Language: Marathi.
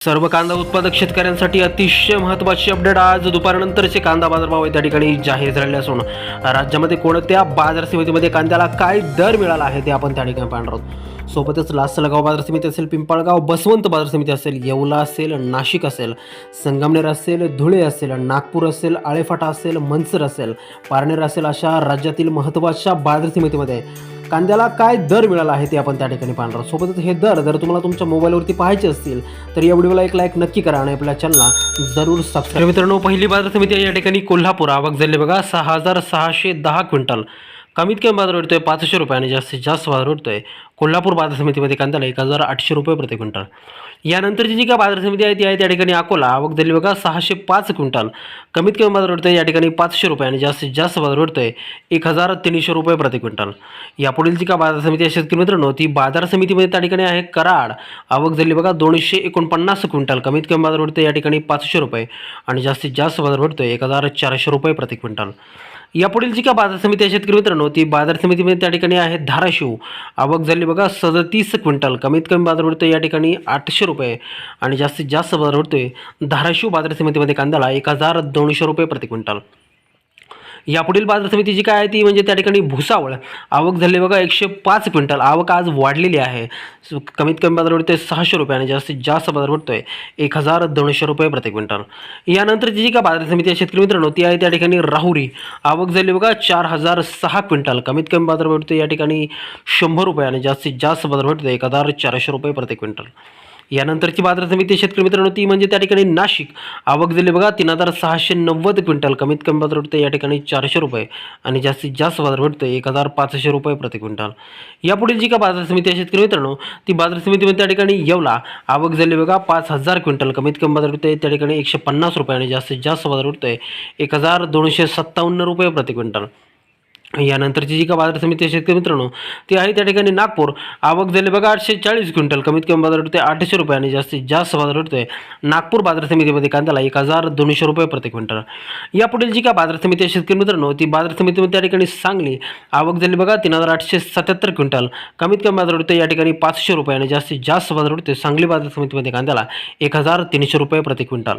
सर्व कांदा उत्पादक शेतकऱ्यांसाठी अतिशय महत्त्वाची अपडेट आज दुपारनंतरचे कांदा बाजारभाव त्या ठिकाणी जाहीर झालेले असून राज्यामध्ये कोणत्या बाजार समितीमध्ये कांद्याला काय दर मिळाला आहे ते आपण त्या ठिकाणी पाहणार आहोत. सोबतच लासलगाव बाजार समिती असेल पिंपळगाव बसवंत बाजार समिती असेल येवला असेल नाशिक असेल संगमनेर असेल धुळे असेल नागपूर असेल आळेफाटा असेल मनसर असेल पारनेर असेल अशा राज्यातील महत्त्वाच्या बाजार समितीमध्ये कांद्याला काय दर मिळाला आहे ते आपण त्या ठिकाणी पाहणार. सोबतच हे दर जर तुम्हाला तुमच्या मोबाईलवरती पाहायचे असतील तर या व्हिडिओला एक लाईक नक्की करा आणि आपल्या चॅनलला जरूर सबस्क्राईब मित्रांनो पहिली बाजार समिती या ठिकाणी कोल्हापूर. आवक झाली बघा सहा हजार सहाशे दहा क्विंटल. कमीत कमी बाजार भेटतोय पाचशे रुपये आणि जास्तीत जास्त बाजार भेटतोय कोल्हापूर बाजार समितीमध्ये कांद्याला एक हजार आठशे रुपये प्रति क्विंटल. यानंतरची जी काय बाजार समिती आहे ती आहे त्या ठिकाणी अकोला आवक दिली बघा सहाशे पाच क्विंटल. कमीत कमी बाजार भेटतोय या ठिकाणी पाचशे रुपये आणि जास्तीत जास्त बाजार भेटतोय एक हजार तीनशे रुपये प्रति क्विंटल. यापुढील जी काय बाजार समिती आहे शेतकरी मित्रांनो ती बाजार समितीमध्ये त्या ठिकाणी आहे कराड. आवक झाली बघा दोनशे एकोणपन्नास क्विंटल. कमीत कमी बाजार भेटतोय या ठिकाणी पाचशे रुपये आणि जास्तीत जास्त बाजार भेटतोय एक हजार चारशे रुपये प्रति क्विंटल. यापुढील जी का बाजार समिती आहे शेतकरी मित्रांनो ती बाजार समितीमध्ये त्या ठिकाणी आहे धाराशिव. आवक झाली बघा सदतीस क्विंटल. कमीत कमी बाजार भेटतोय या ठिकाणी आठशे रुपये. आणि जास्तीत जास्त बाजार भेटतोय धाराशिव बाजार समितीमध्ये कांद्याला एक हजार दोनशे रुपये प्रति क्विंटल. यापुढील बाजार समिती जी काय आहे ती म्हणजे त्या ठिकाणी भुसावळ. आवक झाली बघा एकशे पाच क्विंटल. आवक आज वाढलेली आहे. कमीत कमी बाजार भेटतोय सहाशे रुपये आणि जास्तीत जास्त बाजार भेटतोय एक हजार दोनशे रुपये प्रति क्विंटल. यानंतरची जी काय बाजार समिती आहे शेतकरी मित्रांनो ती आहे त्या ठिकाणी राहुरी. आवक झाली बघा चार हजार सहा क्विंटल. कमीत कमी बाजार भेटतोय या ठिकाणी शंभर रुपये आणि जास्तीत जास्त बाजार भेटतोय एक हजार चारशे रुपये प्रति क्विंटल. यानंतरची बाजार समिती शेतकरी मित्रांनो ती म्हणजे त्या ठिकाणी नाशिक. आवक झाली बघा तीन हजार सहाशे नव्वद क्विंटल. कमीत कमी बाजार भेटते या ठिकाणी चारशे रुपये. आणि जास्तीत जास्त बाजार भेटतं एक हजार पाचशे रुपये प्रति क्विंटल. यापुढील जी का बाजार समिती आहे शेतकरी मित्रांनो ती बाजार समितीमध्ये त्या ठिकाणी येवला. आवक झाली बघा पाच हजार क्विंटल. कमीत कमी बाजार भेटते त्या ठिकाणी एकशे पन्नास रुपये. आणि जास्तीत जास्त बाजार भेटते एक हजार दोनशे सत्तावन्न रुपये प्रति क्विंटल. यानंतरची जी का बाजार समिती शेतकरी मित्रांनो ती आहे त्या ठिकाणी नागपूर. आवक झाली बघा आठशे चाळीस क्विंटल. कमीत कमी बाजार भेटते आठशे रुपये आणि जास्तीत जास्त बाजार भेटतोय नागपूर बाजार समितीमध्ये कांद्याला एक हजार दोनशे रुपये प्रति क्विंटल. यापुढील जी का बाजार समिती शेतकरी मित्रांनो ती बाजार समितीमध्ये त्या ठिकाणी सांगली. आवक झाली बघा तीन हजार आठशे सत्याहत्तर क्विंटल. कमीत कमी बाजार भेटते या ठिकाणी पाचशे रुपये आणि जास्तीत जास्त बाजार भेटते सांगली बाजार समितीमध्ये कांद्याला एक हजार तीनशे रुपये प्रति क्विंटल.